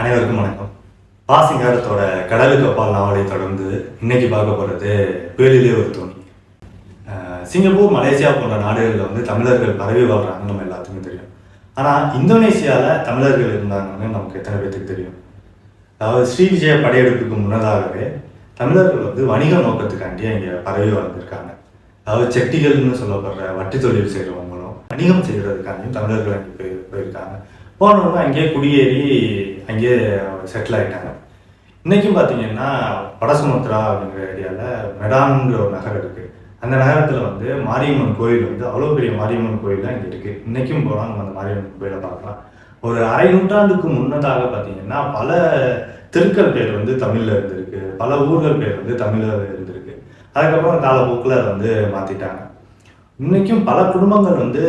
அனைவருக்கும் வணக்கம். பாசிங்காரத்தோட கடலுக்கு அப்பால் நாவலை தொடர்ந்து இன்னைக்கு பார்க்க போகிறது புயலிலே ஒரு தோணி. சிங்கப்பூர் மலேசியா போன்ற நாடுகளில் வந்து தமிழர்கள் பரவி வாழ்றாங்க நம்ம எல்லாத்துக்கும் தெரியும். ஆனால் இந்தோனேசியாவில் தமிழர்கள் இருந்தாங்கன்னு நமக்கு எத்தனை பேர்த்துக்கு தெரியும்? அதாவது ஸ்ரீ விஜய படையெடுப்புக்கு முன்னதாகவே தமிழர்கள் வந்து வணிக நோக்கத்துக்காண்டி இங்கே பரவி வாழ்ந்திருக்காங்க. அதாவது செட்டிகள்னு சொல்லப்படுற வட்டி தொழில் செய்கிறவங்களும் வணிகம் செய்கிறதுக்காண்டியும் தமிழர்கள் அங்கே போய் போயிருக்காங்க. போனவங்க அங்கேயே குடியேறி அங்கேயே செட்டில் ஆகிட்டாங்க இன்றைக்கும் பார்த்தீங்கன்னா வடசுமத்ரா அப்படிங்கிற ஏரியாவில் மெடான்ங்கிற ஒரு நகரம் இருக்குது அந்த நகரத்தில் வந்து மாரியம்மன் கோயில் வந்து அவ்வளோ பெரிய மாரியம்மன் கோயில் தான் இங்கே இருக்குது இன்றைக்கும் போனால் நம்ம அந்த மாரியம்மன் கோயிலை பார்க்கலாம். ஒரு அரை நூற்றாண்டுக்கு முன்னதாக பார்த்தீங்கன்னா பல தெருக்கள் பேர் வந்து தமிழில் இருந்திருக்கு. பல ஊர்கள் பேர் வந்து தமிழில் இருந்திருக்கு. அதுக்கப்புறம் காலப்போக்கில் அதை வந்து மாற்றிட்டாங்க இன்றைக்கும் பல குடும்பங்கள் வந்து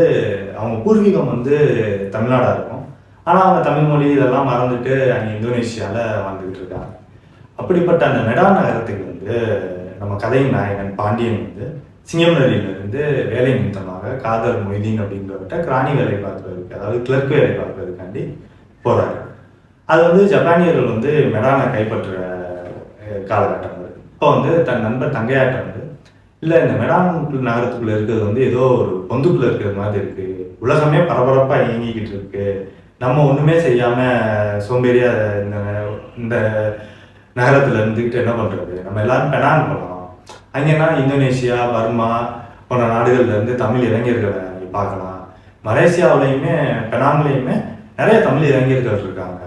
அவங்க பூர்வீகம் வந்து தமிழ்நாடாக இருக்கும். ஆனால் அவங்க தமிழ் மொழி இதெல்லாம் மறந்துட்டு அங்கே இந்தோனேஷியாவில் வாழ்ந்துக்கிட்டு இருக்காங்க. அப்படிப்பட்ட அந்த மெடா நகரத்துக்கு வந்து நம்ம கதையின் நாயகன் பாண்டியன் வந்து சிங்கம்நரியிலிருந்து வேலை நிமித்தமாக காதர் மொய்தீன் அப்படிங்கிறவர்கிட்ட கிராணி வேலை பார்க்கறதுக்கு அதாவது கிளர்க் வேலை பார்க்கறதுக்காண்டி போகிறாரு அது வந்து ஜப்பானியர்கள் வந்து மெடானை கைப்பற்ற காலகட்டம் அது. இப்போ வந்து தன் நண்பர் தங்கையாட்டம் வந்து இல்லை இந்த மெடான் நகரத்துக்குள்ளே இருக்கிறது வந்து ஏதோ ஒரு பொந்துக்குள்ளே இருக்கிற மாதிரி இருக்குது உலகமே பரபரப்பாக இயங்கிக்கிட்டு இருக்குது நம்ம ஒன்றுமே செய்யாம சோம்பேறியா இந்த இந்த நகரத்துல இருந்துக்கிட்டு என்ன பண்றது? நம்ம எல்லாரும் பெனான் பண்ணலாம். அங்கன்னா இந்தோனேஷியா பர்மா போன்ற நாடுகள்ல இருந்து தமிழ் இளைஞர்களை அங்கே பார்க்கலாம். மலேசியாவிலையுமே பெனாங்லேயுமே நிறைய தமிழ் இளைஞர்கள் இருக்காங்க.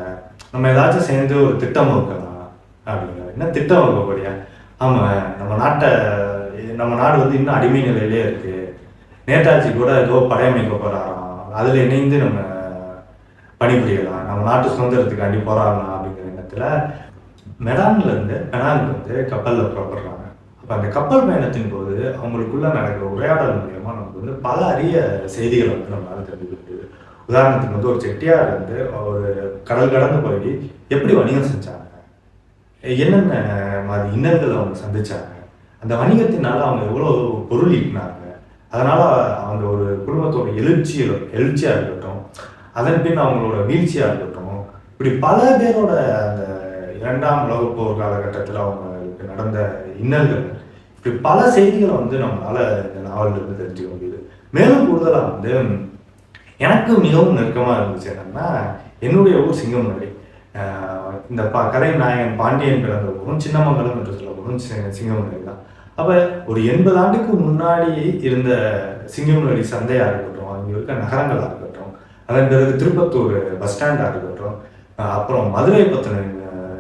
நம்ம ஏதாச்சும் சேர்ந்து ஒரு திட்டம் வகுக்கலாம் அப்படிங்கிற என்ன திட்டம் வகுக்க போறியா? நம்ம நாட்டை நம்ம நாடு வந்து இன்னும் அடிமை நிலையிலே இருக்கு. நேதாஜி கூட ஏதோ படையமைக்க போறாராம். அதுல இணைந்து நம்ம பணிபுரியலாம். நம்ம நாட்டு சுதந்திரத்துக்காண்டி போராடலாம் அப்படிங்கிற எண்ணத்துல மெடான்ல இருந்து வந்து கப்பல்ல புறப்படுறாங்க. அப்ப அந்த கப்பல் பயணத்தின் போது அவங்களுக்குள்ள நடக்கிற உரையாடல் மூலியமா நமக்கு வந்து பல அரிய செய்திகளை வந்து நம்மளால தெரிஞ்சுக்க முடியுது. உதாரணத்துக்கு வந்து ஒரு செட்டியார் வந்து ஒரு கடல் கடந்து போய் எப்படி வணிகம் செஞ்சாங்க? என்னென்ன மாதிரி இன்னல்களை அவங்க சந்திச்சாங்க? அந்த வணிகத்தினால அவங்க எவ்வளோ பொருள் ஈட்டினாங்க? அதனால அவங்க ஒரு குடும்பத்தோட எழுச்சி எழுச்சியா இருக்கட்டும் அதன் பின் அவங்களோட வீழ்ச்சியாக இருக்கட்டும். இப்படி பல பேரோட அந்த இரண்டாம் உலகப் போர் காலகட்டத்தில் அவங்களுக்கு நடந்த இன்னல்கள். இப்படி பல செய்திகளை வந்து நம்மளால இந்த நாவல்ல இருந்து தெரிஞ்சுக்க முடியுது. மேலும் கூடுதலாக வந்து எனக்கு மிகவும் நெருக்கமாக இருந்துச்சு என்னன்னா என்னுடைய ஊர் சிங்கம்நடி இந்த ப கதை நாயகன் பாண்டியன் பிறந்த ஊரும் சின்னமங்கலம் என்று சொல்லப்படும் சி- தான். அப்போ ஒரு எண்பது ஆண்டுக்கு முன்னாடி இருந்த சிங்கம்நடி சந்தையாக இருக்கட்டும் அங்கே இருக்க நகரங்களாக இருக்கட்டும் அதன் பிறகு திருப்பத்தூர் பஸ் ஸ்டாண்டாக இருக்கட்டும் அப்புறம் மதுரை பத்தின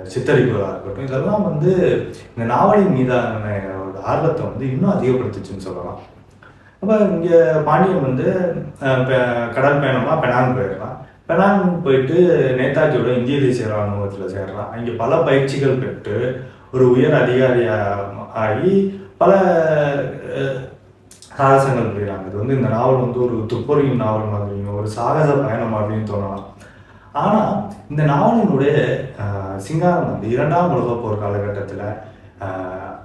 சித்தரிப்புகளாக இருக்கட்டும் இதெல்லாம் வந்து இந்த நாவலின் மீதான ஆர்வத்தை வந்து இன்னும் அதிகப்படுத்துச்சுன்னு சொல்லலாம். அப்போ இங்கே பாண்டியன் வந்து பெ- கடல் பயணமாக பெனாங் போயிடலாம். பெனாங் போயிட்டு நேதாஜியோட இந்திய தேசிய ராணுவத்தில் சேரலாம் அங்கே பல பயிற்சிகள் பெற்று ஒரு உயர் அதிகாரியாக ஆகி பல சாகசங்கள் புரியுறாங்க. இது வந்து இந்த நாவல் வந்து ஒரு துப்பறியும் நாவல் மாதிரியும் ஒரு சாகச பயணம் மாதிரியும் தோணலாம். ஆனால் இந்த நாவலினுடைய சிங்காரம் வந்து இரண்டாம் உலகப் போர் காலகட்டத்தில்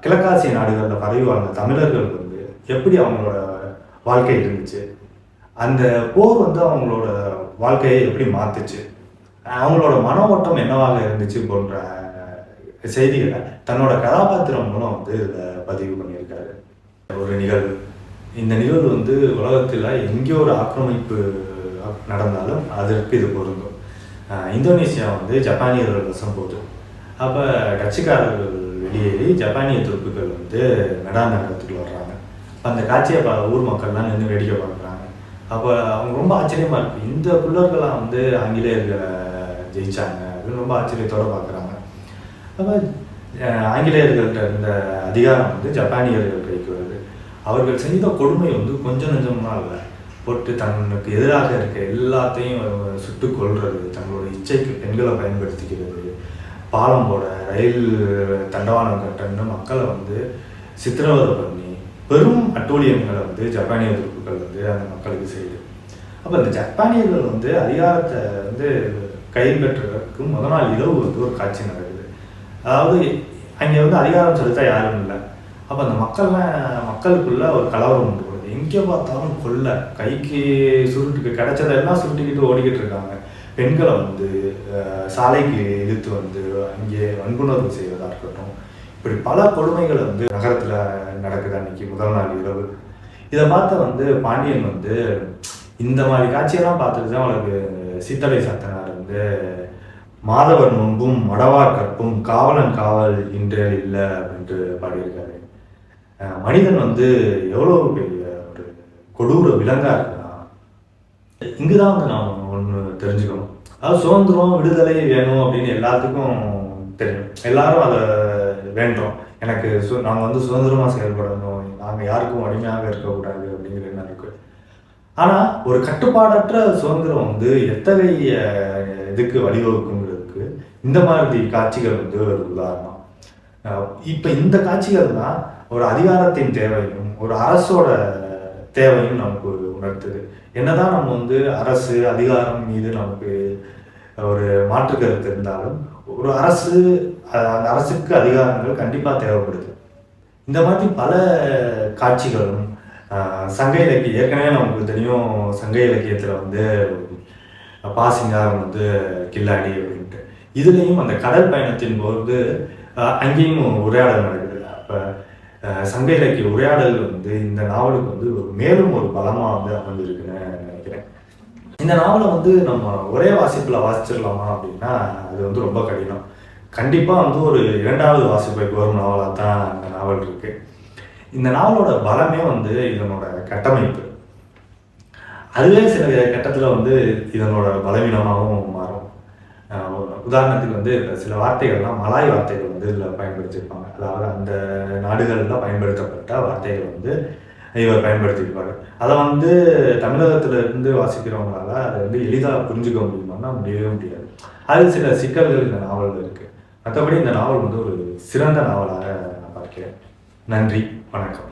கிழக்காசிய நாடுகளில் பரவி வாழ்ந்த தமிழர்கள் வந்து எப்படி அவங்களோட வாழ்க்கை இருந்துச்சு? அந்த போர் வந்து அவங்களோட வாழ்க்கையை எப்படி மாத்துச்சு? அவங்களோட மன ஓட்டம் என்னவாக இருந்துச்சு போன்ற செய்திகளை தன்னோட கதாபாத்திரம் மூலம் வந்து இதில் பதிவு பண்ணியிருக்காரு. ஒரு நிகழ்வு. இந்த நிகழ்வு வந்து உலகத்தில் எங்கே ஒரு ஆக்கிரமிப்பு நடந்தாலும் அதற்கு இது பொருந்தும். இந்தோனேசியா வந்து ஜப்பானியர்கள் வசம் போது அப்போ டச்சுக்காரர்கள் வெளியேறி ஜப்பானிய துருப்புகள் வந்து மெடா நகரத்துக்கு வர்றாங்க. அந்த காட்சியை ப ஊர் மக்கள்லாம் நின்று வேடிக்கை பார்க்குறாங்க. அப்போ அவங்க ரொம்ப ஆச்சரியமா இருக்குது இந்த புல்லர்களாம் வந்து ஆங்கிலேயர்களை ஜெயிச்சாங்க அப்படின்னு ரொம்ப ஆச்சரியத்தோடு பார்க்குறாங்க. அப்போ ஆங்கிலேயர்கள்ட்ட இருந்த அதிகாரம் வந்து ஜப்பானியர்கள் கைக்கு வருது. அவர்கள் செய்த கொடுமை வந்து கொஞ்சம் நெஞ்சம்னா இல்லை போட்டு தனக்கு எதிராக இருக்க எல்லாத்தையும் சுட்டு கொள்வது தங்களோட இச்சைக்கு பெண்களை பயன்படுத்திக்கிறது. பாலம் போட ரயில் தண்டவாளம் கட்டணும்னு மக்களை வந்து சித்திரவதை பண்ணி பெரும் அட்டூழியங்களை வந்து ஜப்பானிய துருப்புக்கள் வந்து அந்த மக்களுக்கு செய்யுது அப்போ இந்த ஜப்பானியர்கள் வந்து அதிகாரத்தை வந்து கைப்பற்றுவதற்கு முத நாள் இரவு வந்து ஒரு காட்சி நடக்குது. அதாவது அங்கே வந்து அதிகாரம் செலுத்த யாரும் இல்லை. அப்போ அந்த மக்கள்லாம் மக்களுக்குள்ள ஒரு கலவரம் உண்டு போகுது எங்கே பார்த்தாலும் கொள்ளை கைக்கு சுருட்டுக்கு கிடைச்சதெல்லாம் சுருட்டிக்கிட்டு ஓடிக்கிட்டு இருக்காங்க. பெண்களை வந்து சாலைக்கு இழுத்து வந்து அங்கே வன்புணர்வு செய்வதாக இருக்கட்டும். இப்படி பல கொடுமைகள் வந்து நகரத்தில் நடக்குது அன்னைக்கு முதல் நாள் இரவு. இதை பார்த்த வந்து பாண்டியன் வந்து இந்த மாதிரி காட்சியெல்லாம் பார்த்துட்டு தான் அவளுக்கு சித்தலை சத்தனார் வந்து மாதவர் முன்பும் மடவார் கற்பும் காவலன் காவல் இன்றே இல்லை அப்படின்ட்டு பாடியிருக்காரு. மனிதன் வந்து எவ்வளோ பெரிய ஒரு கொடூர விலங்கா இருக்குன்னா இங்குதான் வந்து நாம் ஒன்று தெரிஞ்சுக்கணும். அதாவது சுதந்திரம் விடுதலை வேணும் அப்படின்னு எல்லாத்துக்கும் தெரியும். எல்லாரும் அதை வேண்டோம். எனக்கு சு நாங்கள் வந்து சுதந்திரமாக செயல்படணும். நாங்கள் யாருக்கும் அடிமையாக இருக்கக்கூடாது அப்படிங்கிற எண்ணம் இருக்குது ஆனால் ஒரு கட்டுப்பாடற்ற சுதந்திரம் வந்து எத்தகைய இதுக்கு வழிவகுக்குங்கிறதுக்கு இந்த மாதிரி காட்சிகள் வந்து ஒரு உதாரணம். இப்போ இந்த காட்சிகள் தான் ஒரு அதிகாரத்தின் தேவையும் ஒரு அரசோட தேவையும் நமக்கு உணர்த்துது. என்னதான் நம்ம வந்து அரசு அதிகாரம் மீது நமக்கு ஒரு மாற்று கருத்து இருந்தாலும் ஒரு அரசு அந்த அரசுக்கு அதிகாரங்கள் கண்டிப்பாக தேவைப்படுது. இந்த மாதிரி பல காட்சிகளும் சங்க இலக்கியம் ஏற்கனவே நமக்கு தெரியும் சங்க இலக்கியத்தில் வந்து பாசிங்காரம் வந்து கில்லாடி அப்படின்ட்டு. இதுலேயும் அந்த கடல் பயணத்தின் போது அங்கேயும் உரையாடல் நடக்குது. அப்போ சங்க இலக்கிய உரையாடல் வந்து இந்த நாவலுக்கு வந்து ஒரு மேலும் ஒரு பலமாக வந்து அமைஞ்சிருக்குன்னு நினைக்கிறேன். இந்த நாவலை வந்து நம்ம ஒரே வாசிப்பில் வாசிச்சிடலாமா அப்படின்னா அது வந்து ரொம்ப கடினம். கண்டிப்பாக வந்து ஒரு இரண்டாவது வாசிப்பை கோரும் நாவலாக தான் இந்த நாவல் இருக்கு. இந்த நாவலோட பலமே வந்து இதனோட கட்டமைப்பு. அதுவே சில கட்டத்தில் வந்து இதனோட பலவீனமாகவும் மாறும். உதாரணத்துக்கு வந்து சில வார்த்தைகள்லாம் மலாய் வார்த்தைகள் வந்து இதில் பயன்படுத்தியிருப்பாங்க. அதாவது அந்த நாடுகளில் பயன்படுத்தப்பட்ட வார்த்தைகள் வந்து இவர் பயன்படுத்தியிருப்பாரு. அதை வந்து தமிழகத்துல இருந்து வாசிக்கிறவங்களால அதை வந்து எளிதாக புரிஞ்சுக்க முடியுமான்னா முடியவே முடியாது. அது சில சிக்கல்கள் இந்த நாவலில் இருக்கு. மற்றபடி இந்த நாவல் வந்து ஒரு சிறந்த நாவலாக நான் பார்க்கிறேன். நன்றி. வணக்கம்.